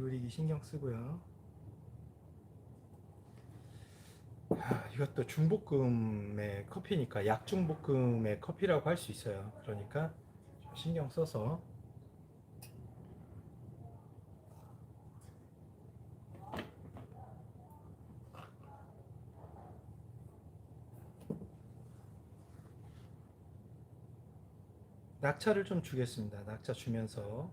기울이기 신경 쓰고요. 아, 이것도 중볶음의 커피니까 약중볶음의 커피라고 할 수 있어요. 그러니까 좀 신경 써서 낙차를 좀 주겠습니다. 낙차 주면서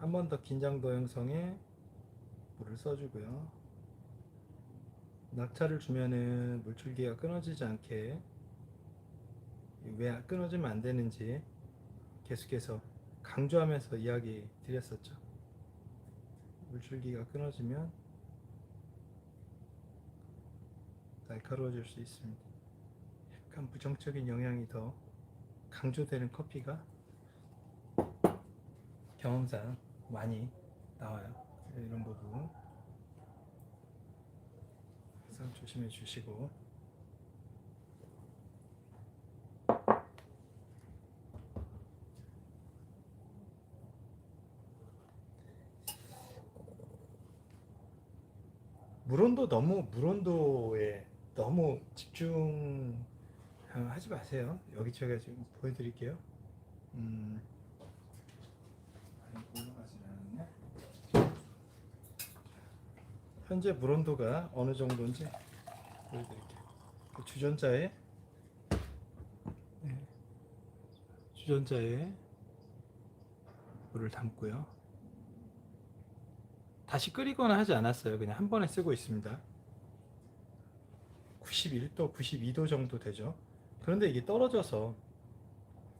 한 번 더 긴장도 형성에 물을 써주고요. 낙차를 주면은 물줄기가 끊어지지 않게 왜 끊어지면 안 되는지 계속해서 강조하면서 이야기 드렸었죠. 물줄기가 끊어지면 날카로워질 수 있습니다. 약간 부정적인 영향이 더 강조되는 커피가 경험상 많이 나와요. 이런 부분 항상 조심해 주시고 물온도 너무 물온도에 너무 집중하지 마세요. 여기 제가 지금 보여드릴게요. 음,라가진 않았네. 현재 물 온도가 어느 정도인지 보여드릴게요. 그 주전자에 네, 주전자에 물을 담고요. 다시 끓이거나 하지 않았어요. 그냥 한 번에 쓰고 있습니다. 91도, 92도 정도 되죠. 그런데 이게 떨어져서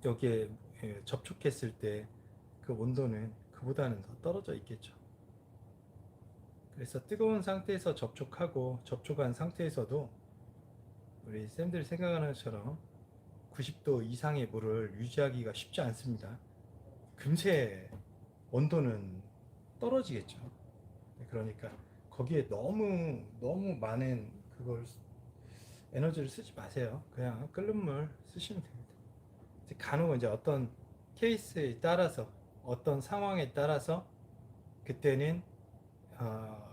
여기에 예, 접촉했을 때 그 온도는 그보다는 더 떨어져 있겠죠. 그래서 뜨거운 상태에서 접촉하고 접촉한 상태에서도 우리 쌤들이 생각하는 것처럼 90도 이상의 물을 유지하기가 쉽지 않습니다. 금세 온도는 떨어지겠죠. 그러니까 거기에 너무 너무 많은 그걸 쓰- 에너지를 쓰지 마세요. 그냥 끓는 물 쓰시면 됩니다. 이제 간혹 이제 어떤 케이스에 따라서 어떤 상황에 따라서 그때는 어,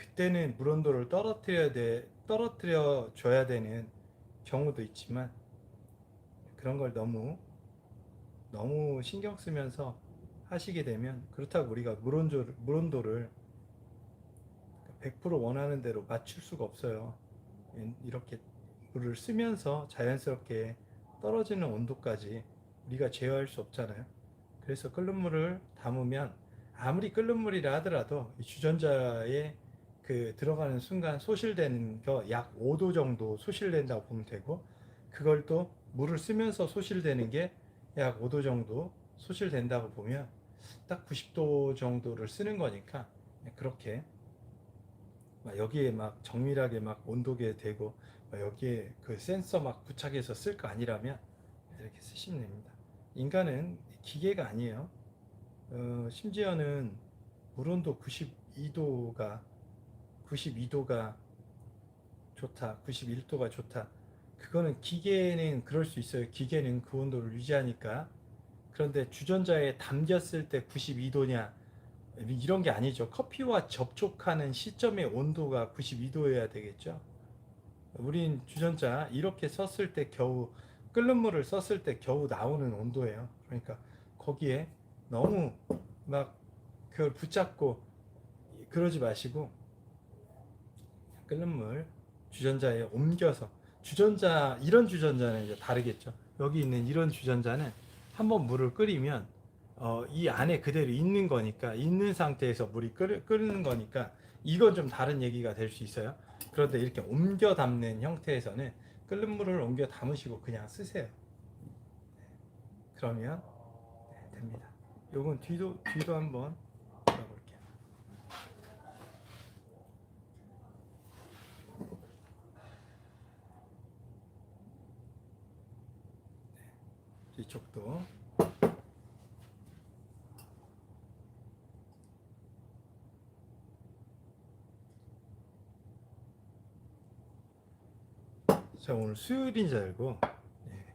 그때는 물 온도를 떨어뜨려야 돼 떨어뜨려 줘야 되는 경우도 있지만 그런 걸 너무 너무 신경 쓰면서 하시게 되면 그렇다고 우리가 물 온도를, 물 온도를 100% 원하는 대로 맞출 수가 없어요. 이렇게 물을 쓰면서 자연스럽게 떨어지는 온도까지 우리가 제어할 수 없잖아요. 그래서 끓는 물을 담으면 아무리 끓는 물이라 하더라도 이 주전자에 그 들어가는 순간 소실되는 거 약 5도 정도 소실된다고 보면 되고 그걸 또 물을 쓰면서 소실되는 게 약 5도 정도 소실된다고 보면 딱 90도 정도를 쓰는 거니까 그렇게 막 여기에 막 정밀하게 막 온도계 막 여기에 그 센서 막 부착해서 쓸 거 아니라면 이렇게 쓰시면 됩니다. 인간은 기계가 아니에요. 어, 심지어는 물온도 92도가 92도가 좋다, 91도가 좋다. 그거는 기계는 그럴 수 있어요. 기계는 그 온도를 유지하니까. 그런데 주전자에 담겼을 때 92도냐 이런 게 아니죠. 커피와 접촉하는 시점의 온도가 92도여야 되겠죠. 우린 주전자 이렇게 썼을 때 겨우 끓는 물을 썼을 때 겨우 나오는 온도예요. 그러니까 거기에 너무 막 그걸 붙잡고 그러지 마시고 끓는 물 주전자에 옮겨서 주전자 이런 주전자는 이제 다르겠죠. 여기 있는 이런 주전자는 한번 물을 끓이면 어, 이 안에 그대로 있는 거니까 있는 상태에서 물이 끓, 끓는 거니까 이건 좀 다른 얘기가 될 수 있어요. 그런데 이렇게 옮겨 담는 형태에서는 끓는 물을 옮겨 담으시고 그냥 쓰세요. 네. 그러면 네, 됩니다. 요건 뒤도 뒤도 한번 볼게요. 뒤쪽도. 자 오늘 수요일인 줄 알고 예,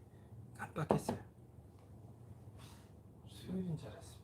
깜빡했어요. 수요일인 줄 알았습니다